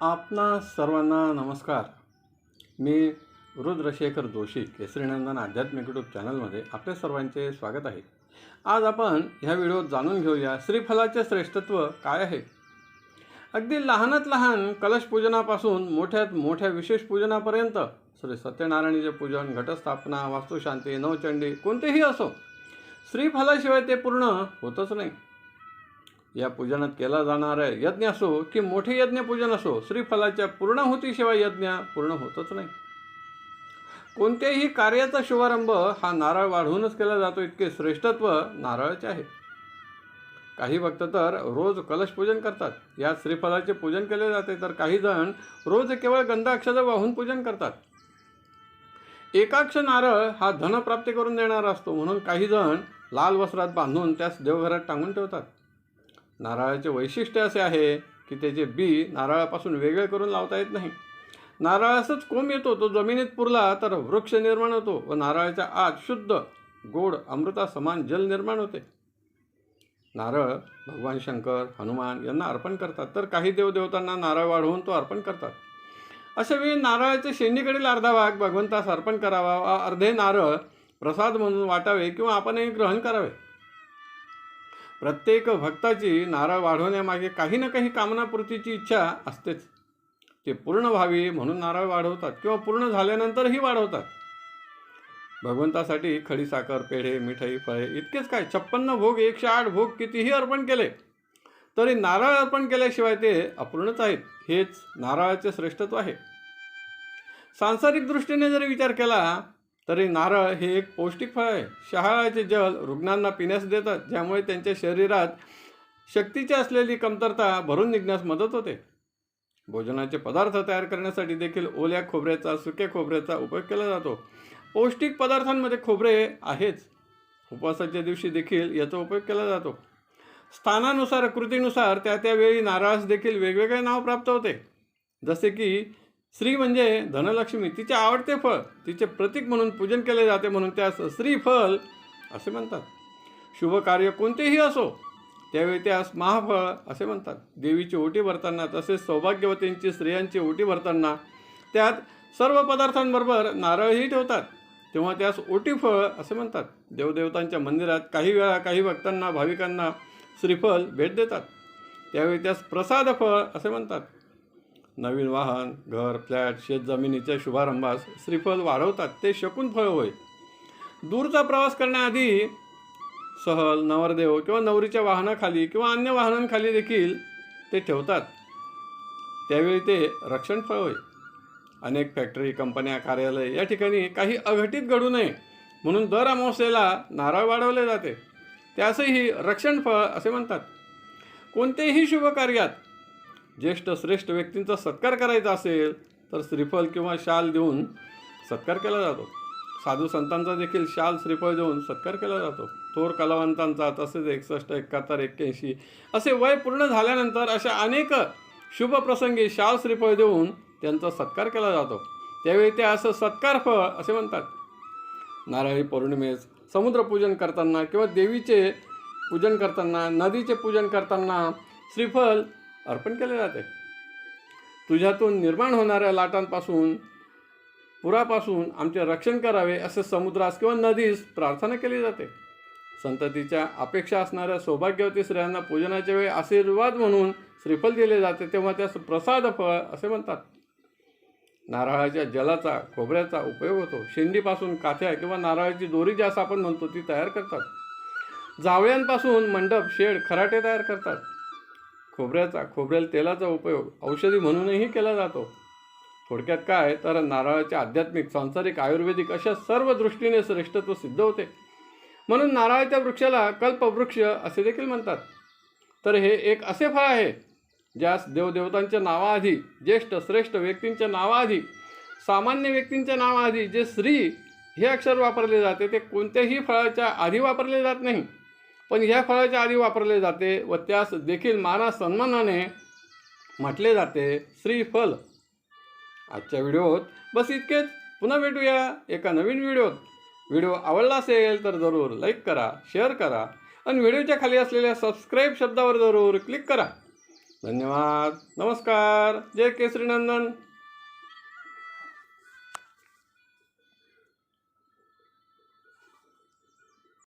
आपणा सर्वांना नमस्कार. मी रुद्रशेखर जोशी केसरीनंदन आध्यात्मिक यूट्यूब चॅनलमध्ये आपल्या सर्वांचे स्वागत आहे. आज आपण ह्या व्हिडिओत जाणून घेऊया श्रीफलाचे श्रेष्ठत्व काय आहे? अगदी लहानात लहान कलश पूजनापासून मोठ्यात मोठ्या विशेष पूजनापर्यंत श्री सत्यनारायणीचे पूजन घटस्थापना वास्तुशांती नवचंडी कोणतेही असो श्रीफलाशिवाय ते पूर्ण होतच नाही. या पूजनात केला जाणारा यज्ञ असो की मोठे यज्ञ पूजन असो श्रीफलाच्या पूर्णहुतीशिवाय यज्ञ पूर्ण होतच नाही. कोणत्याही कार्याचा शुभारंभ हा नारळ वाढवूनच केला जातो इतके श्रेष्ठत्व नारळाचे आहे. काही भक्त तर रोज कलश पूजन करतात. यात श्रीफलाचे पूजन केले जाते. तर काही जण रोज केवळ गंधाक्षरं वाहून पूजन करतात. एकाक्ष नारळ हा धनप्राप्ती करून देणारा असतो. म्हणून काही जण लाल वस्त्रात बांधून त्यास देवघरात टांगून ठेवतात. नारळाचे वैशिष्ट्य असे आहे की त्याचे बी नारळापासून वेगळे करून लावता येत नाही. नारळाचाच कोंब येतो तो जमिनीत पुरला तर वृक्ष निर्माण होतो व नारळाच्या आत शुद्ध गोड अमृता समान जल निर्माण होते. नारळ भगवान शंकर हनुमान यांना अर्पण करतात तर काही देवदेवतांना नारळ वाढवून तो अर्पण करतात. अशा वेळी नारळाच्या शेंडीकडील अर्धा भाग भगवंतास अर्पण करावा व अर्धे नारळ प्रसाद म्हणून वाटावे किंवा आपणही ग्रहण करावे. प्रत्येक भक्ताची नारळ वाढवण्यामागे काही ना काही कामनापूर्तीची इच्छा असतेच. ते पूर्ण व्हावी म्हणून नारळ वाढवतात किंवा पूर्ण झाल्यानंतरही वाढवतात. भगवंतासाठी खडीसाखर पेढे मिठाई फळे इतकेच काय छप्पन्न भोग एकशे आठ भोग कितीही अर्पण केले तरी नारळ अर्पण केल्याशिवाय ते अपूर्णच आहेत. हेच नारळाचे श्रेष्ठत्व आहे. सांसारिक दृष्टीने जरी विचार केला तरी नारळ हे एक पौष्टिक फळ आहे. शहाळाचे जल रुग्णांना पिण्यास देतात ज्यामुळे त्यांच्या शरीरात शक्तीची असलेली कमतरता भरून निघण्यास मदत होते. भोजनाचे पदार्थ तयार करण्यासाठी देखील ओल्या खोबऱ्याचा सुक्या खोबऱ्याचा उपयोग केला जातो. पौष्टिक पदार्थांमध्ये खोबरे आहेच उपवासाच्या दिवशी देखील याचा उपयोग केला जातो. स्थानानुसार कृतीनुसार त्या त्यावेळी नारळास देखील वेगवेगळे नाव प्राप्त होते. जसे की श्री म्हणजे धनलक्ष्मी तिचे आवडते फळ तिचे प्रतीक म्हणून पूजन केले जाते म्हणून त्यास श्रीफल असे म्हणतात. शुभ कार्य कोणतेही असो त्यावेळी त्यास महाफळ असे म्हणतात. देवीची ओटी भरताना तसेच सौभाग्यवतींची स्त्रियांची ओटी भरताना त्यात सर्व पदार्थांबरोबर नारळही ठेवतात. तेव्हा त्यास ओटीफळ असे म्हणतात. देवदेवतांच्या मंदिरात काही वेळा काही भक्तांना भाविकांना श्रीफल भेट देतात. त्यावेळी त्यास प्रसाद फळ असे म्हणतात. नवीन वाहन घर फ्लॅट शेतजमिनीच्या शुभारंभास श्रीफल वाढवतात ते शकून फळ होय. दूरचा प्रवास करण्याआधी सहल नवरदेव किंवा नवरीच्या वाहनाखाली किंवा अन्य वाहनांखाली देखील ते ठेवतात. त्यावेळी ते रक्षण फळ होय. अनेक फॅक्टरी कंपन्या कार्यालय या ठिकाणी काही अघटित घडू नये म्हणून दर अमावस्येला नारळ वाढवले जाते. त्यासही रक्षण फळ असे म्हणतात. कोणतेही शुभ कार्यात ज्येष्ठ श्रेष्ठ व्यक्तींचा सत्कार करायचा असेल तर श्रीफल किंवा शाल देऊन सत्कार केला जातो. साधू संतांचा देखील शाल श्रीफळ देऊन सत्कार केला जातो. थोर कलावंतांचा तसेच एकसष्ट एकाहत्तर एक्क्याऐंशी असे वय पूर्ण झाल्यानंतर अशा अनेक शुभ प्रसंगी शाल श्रीफळ देऊन त्यांचा सत्कार केला जातो. त्यावेळी ते असं सत्कार फळ असे म्हणतात. नारळी पौर्णिमेस समुद्रपूजन करताना किंवा देवीचे पूजन करताना नदीचे पूजन करताना श्रीफल अर्पण केले जाते. तुझ्यातून निर्माण होणाऱ्या लाटांपासून पुरापासून आमचे रक्षण करावे असे समुद्रास किंवा नदीस प्रार्थना केली जाते. संततीच्या अपेक्षा असणाऱ्या सौभाग्यवती स्त्रियांना पूजनाच्या वेळी आशीर्वाद म्हणून श्रीफल दिले जाते तेव्हा त्यास प्रसाद फळ असे म्हणतात. नारळाच्या जलाचा खोबऱ्याचा उपयोग होतो. शेंडीपासून काथ्या किंवा नारळाची दोरी ज्यास आपण म्हणतो ती तयार करतात. जावळ्यांपासून मंडप शेड खराटे तयार करतात. खोबऱ्याचा खोबरेल तेलाचा उपयोग औषधी म्हणूनही केला जातो. थोडक्यात काय तर नारळाचे आध्यात्मिक सांसारिक आयुर्वेदिक अशा सर्व दृष्टीने श्रेष्ठत्व सिद्ध होते. म्हणून नारळाच्या वृक्षाला कल्पवृक्ष असे देखील म्हणतात. तर हे एक असे फळ आहे ज्यास देवदेवतांच्या नावाआधी ज्येष्ठ श्रेष्ठ व्यक्तींच्या नावाआधी सामान्य व्यक्तींच्या नावाआधी जे श्री हे अक्षर वापरले जाते ते कोणत्याही फळाच्या आधी वापरले जात नाही. पण ह्या फळाच्या आधी वापरले जाते व त्यास देखील माना सन्मानाने म्हटले जाते श्रीफल. आजच्या व्हिडिओत बस इतकेच. पुन्हा भेटूया एका नवीन व्हिडिओत. व्हिडिओ आवडला असेल तर जरूर लाईक करा शेअर करा आणि व्हिडिओच्या खाली असलेल्या सबस्क्राईब शब्दावर जरूर क्लिक करा. धन्यवाद. नमस्कार. जय केसरी नंदन